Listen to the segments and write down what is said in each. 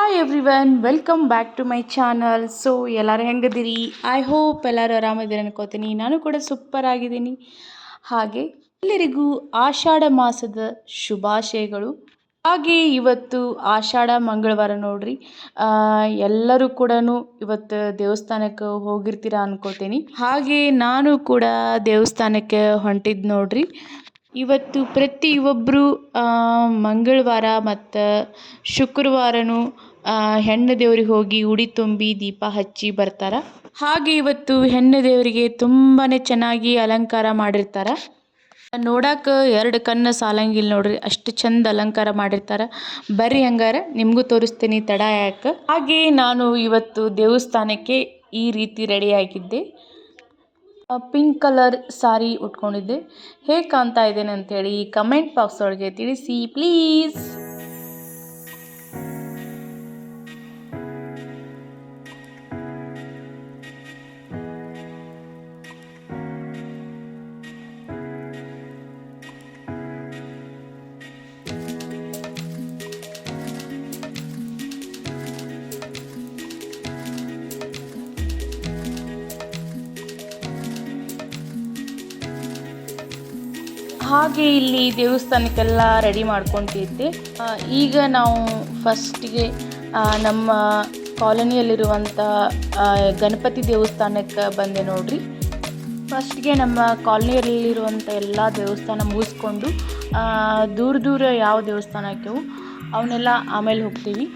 Hi everyone welcome back to my channel so ಎಲ್ಲರೂ ಹೆಂಗದಿರಿ I hope ಎಲ್ಲರೂ ಆರಾಮಿದ್ದೀರಿ ಅನ್ಕೋತೀನಿ. ನಾನು ಕೂಡ ಸೂಪರ್ ಆಗಿದ್ದೀನಿ. ಹಾಗೆ, ಎಲ್ಲರಿಗೂ ಆಷಾಢ ಮಾಸದ ಶುಭಾಶಯಗಳು. ಹಾಗೆ ಇವತ್ತು ಆಷಾಢ, ಮಂಗಳವಾರ ನೋಡ್ರಿ. ಎಲ್ಲರೂ ಕೂಡ ಇವತ್ತು ದೇವಸ್ಥಾನಕ್ಕೆ ಹೋಗಿರ್ತೀರಾ ಅನ್ಕೋತೀನಿ. ಹಾಗೆ ನಾನು ಕೂಡ ದೇವಸ್ಥಾನಕ್ಕೆ ಹೊಂಟಿದ್ದು ನೋಡ್ರಿ. ಇವತ್ತು ಪ್ರತಿಯೊಬ್ಬರು ಮಂಗಳವಾರ ಮತ್ತು ಶುಕ್ರವಾರನೂ ಆ, ಹೆಣ್ಣು ದೇವ್ರಿಗೆ ಹೋಗಿ ಉಡಿ ತುಂಬಿ ದೀಪ ಹಚ್ಚಿ ಬರ್ತಾರೆ. ಹಾಗೆ ಇವತ್ತು ಹೆಣ್ಣು ದೇವರಿಗೆ ತುಂಬಾ ಚೆನ್ನಾಗಿ ಅಲಂಕಾರ ಮಾಡಿರ್ತಾರೆ. ನೋಡಕ್ಕೆ ಎರಡು ಕಣ್ಣು ಸಾಲಂಗಿಲ್ಲ ನೋಡ್ರಿ ಅಷ್ಟು ಚಂದ ಅಲಂಕಾರ ಮಾಡಿರ್ತಾರೆ. ಬರ್ರಿ ಹಂಗಾರೆ ನಿಮಗೂ ತೋರಿಸ್ತೀನಿ ತಡ ಯಾಕೆ. ಹಾಗೆ ನಾನು ಇವತ್ತು ದೇವಸ್ಥಾನಕ್ಕೆ ಈ ರೀತಿ ರೆಡಿ ಆಗಿದ್ದೆ. ಪಿಂಕ್ ಕಲರ್ ಸಾರಿ ಉಟ್ಕೊಂಡಿದ್ದೆ. ಹೇಗೆ ಕಾಣ್ತಾ ಇದ್ದೇನೆ ಅಂತೇಳಿ ಕಮೆಂಟ್ ಬಾಕ್ಸ್ ಒಳಗೆ ತಿಳಿಸಿ ಪ್ಲೀಸ್. ಹಾಗೆ ಇಲ್ಲಿ ದೇವಸ್ಥಾನಕ್ಕೆಲ್ಲ ರೆಡಿ ಮಾಡ್ಕೊತಿದ್ದೆ. ಈಗ ನಾವು ಫಸ್ಟಿಗೆ ನಮ್ಮ ಕಾಲೋನಿಯಲ್ಲಿರುವಂಥ ಗಣಪತಿ ದೇವಸ್ಥಾನಕ್ಕೆ ಬಂದೆ ನೋಡ್ರಿ. ಫಸ್ಟ್ಗೆ ನಮ್ಮ ಕಾಲೋನಿಯಲ್ಲಿರುವಂಥ ಎಲ್ಲ ದೇವಸ್ಥಾನ ಮುಗಿಸ್ಕೊಂಡು ದೂರ ದೂರ ಯಾವ ದೇವಸ್ಥಾನ ಅವನ್ನೆಲ್ಲ ಆಮೇಲೆ ಹೋಗ್ತೀವಿ.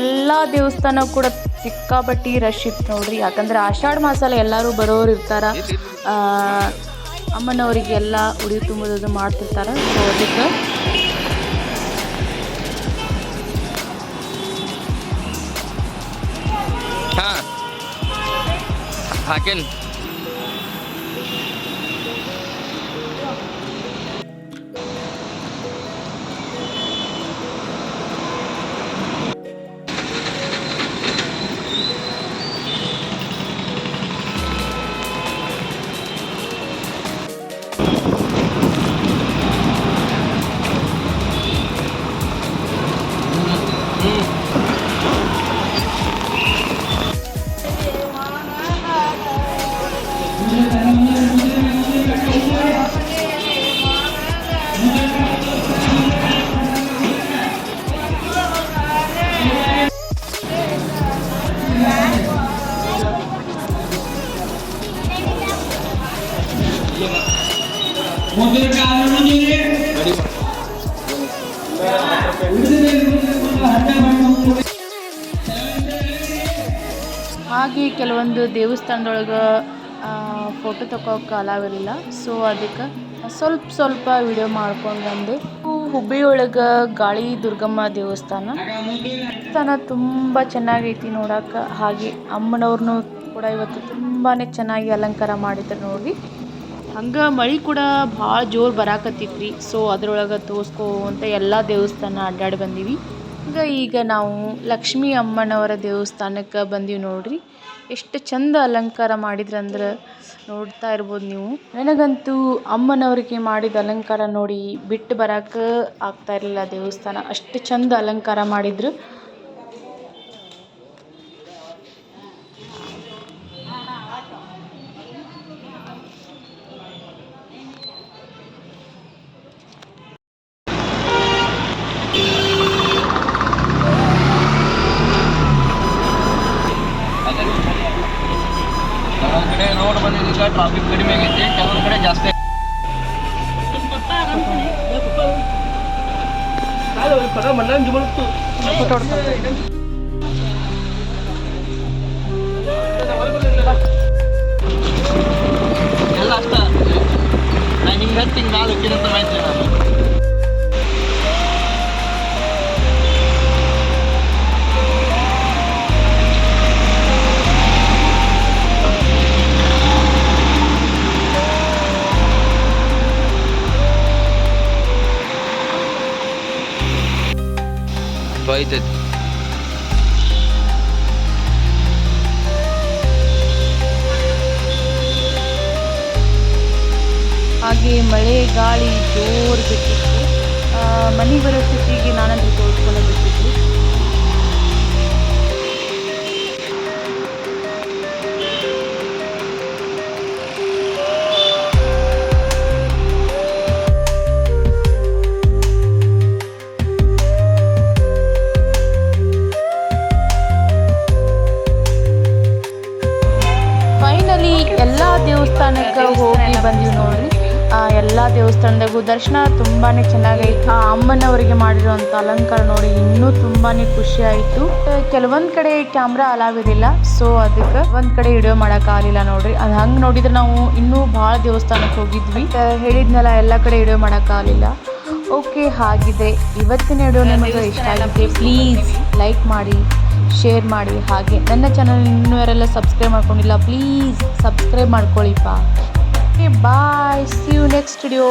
ಎಲ್ಲ ದೇವಸ್ಥಾನ ಕೂಡ ಸಿಕ್ಕಾಪಟ್ಟಿ ರಶ್ ಇತ್ತು ನೋಡ್ರಿ. ಯಾಕಂದ್ರೆ ಆಷಾಢ ಮಾಸಲ್ಲ ಎಲ್ಲರೂ ಬರೋರು ಇರ್ತಾರ. ಅಮ್ಮನವರಿಗೆಲ್ಲ ಉಡಿ ತುಂಬೋದು ಮಾಡ್ತಿರ್ತಾರ. ಸೊ ಅದಕ್ಕೆ ಹಾಕೇನ್? ಹಾಗೆ ಕೆಲವೊಂದು ದೇವಸ್ಥಾನದೊಳಗೆ ಫೋಟೋ ತಗೋಕೆ ಅಲಾವಿರಲಿಲ್ಲ ಸೊ ಅದಕ್ಕೆ ಸ್ವಲ್ಪ ಸ್ವಲ್ಪ ವಿಡಿಯೋ ಮಾಡ್ಕೊಂಡು ಬಂದೆ. ಇವು ಗಾಳಿ ದುರ್ಗಮ್ಮ ದೇವಸ್ಥಾನ. ದೇವಸ್ಥಾನ ತುಂಬ ಚೆನ್ನಾಗೈತಿ ನೋಡಕ್ಕೆ ಹಾಗೆ ಅಮ್ಮನವ್ರನ್ನೂ ಕೂಡ ಇವತ್ತು ತುಂಬಾ ಚೆನ್ನಾಗಿ ಅಲಂಕಾರ ಮಾಡಿದ್ರು ನೋಡ್ರಿ ಹಂಗೆ ಮಳೆ ಕೂಡ ಭಾಳ ಜೋರು ಬರಾಕತ್ತಿತ್ರಿ. ಸೊ ಅದ್ರೊಳಗೆ ತೋರಿಸ್ಕೊಂತ ಎಲ್ಲ ದೇವಸ್ಥಾನ ಅಡ್ಡಾಡಿ ಬಂದೀವಿ. ಈಗ ಈಗ ನಾವು ಲಕ್ಷ್ಮೀ ಅಮ್ಮನವರ ದೇವಸ್ಥಾನಕ್ಕೆ ಬಂದೀವಿ ನೋಡ್ರಿ. ಎಷ್ಟು ಚಂದ ಅಲಂಕಾರ ಮಾಡಿದ್ರಂದ್ರೆ ನೋಡ್ತಾ ಇರ್ಬೋದು ನೀವು. ನನಗಂತೂ ಅಮ್ಮನವರಿಗೆ ಮಾಡಿದ ಅಲಂಕಾರ ನೋಡಿ ಬಿಟ್ಟು ಬರಕ್ಕೆ ಆಗ್ತಾ ಇರಲಿಲ್ಲ ದೇವಸ್ಥಾನ. ಅಷ್ಟು ಚಂದ ಅಲಂಕಾರ ಮಾಡಿದ್ರು. ಕೆಲವೊಂದ್ ಬಂದಿದ್ದೀಗ ಟ್ರಾಫಿಕ್ ಕಡಿಮೆ ಆಗೈತಿ. ಕೆಲವೊಂದು ಕಡೆ ಜಾಸ್ತಿ ಎಲ್ಲ ಅಷ್ಟ. ನಾನು ಹಿಂಗೆ ಹತ್ತಿ ಹಿಂಗೆ ನಾಲ್ಕು ಅಂತ ಮಾಹಿತಿ ನಾನು ಹೋಯ್ತೈತಿ ಹಾಗೆ ಮಳೆ ಗಾಳಿ ಜೋರು ಬಿಟ್ಟಿತ್ತು. ಮನೆ ಬರೋ ಸ್ಥಿತಿಗೆ ನಾನಂದ್ರೆ ತೋರಿಸ್ಕೊಂಡು ಬಿಟ್ಟಿತ್ತು ಫೈನಲಿ ಎಲ್ಲ ದೇವಸ್ಥಾನಕ್ಕೆ ಹೋಗಿ ಬಂದ್ವಿ ನೋಡ್ರಿ. ಎಲ್ಲ ದೇವಸ್ಥಾನದಾಗೂ ದರ್ಶನ ತುಂಬಾನೇ ಚೆನ್ನಾಗೈತೆ. ಆ ಅಮ್ಮನವರಿಗೆ ಮಾಡಿರುವಂಥ ಅಲಂಕಾರ ನೋಡಿ ಇನ್ನೂ ತುಂಬಾನೇ ಖುಷಿ ಆಯಿತು. ಕೆಲವೊಂದ್ ಕಡೆ ಕ್ಯಾಮ್ರಾ ಅಲಾವ್ ಇರಲಿಲ್ಲ. ಸೊ ಅದಕ್ಕೆ ಒಂದ್ ಕಡೆ ವಿಡಿಯೋ ಆಗಲಿಲ್ಲ ನೋಡ್ರಿ. ಅದು ಹಂಗೆ ನೋಡಿದ್ರೆ ನಾವು ಇನ್ನೂ ಭಾಳ ದೇವಸ್ಥಾನಕ್ಕೆ ಹೋಗಿದ್ವಿ. ಹೇಳಿದ್ನಲ್ಲ, ಎಲ್ಲ ಕಡೆ ವಿಡಿಯೋ ಆಗಲಿಲ್ಲ. ಓಕೆ ಹಾಗಿದೆ ಇವತ್ತಿನ ವಿಡಿಯೋ ನಿಮಗೆ ಇಷ್ಟ ಆಗಿದೆ ಪ್ಲೀಸ್ ಲೈಕ್ ಮಾಡಿ. ಶೇರ್ ಮಾಡಿ ಹಾಗೆ. ನನ್ನ ಚಾನಲ್ ಇನ್ನೂ ಯಾರೆಲ್ಲ ಸಬ್ಸ್ಕ್ರೈಬ್ ಮಾಡ್ಕೊಂಡಿಲ್ಲ please subscribe ಮಾಡ್ಕೊಳ್ಳಿಪ್ಪ. Bye see you next video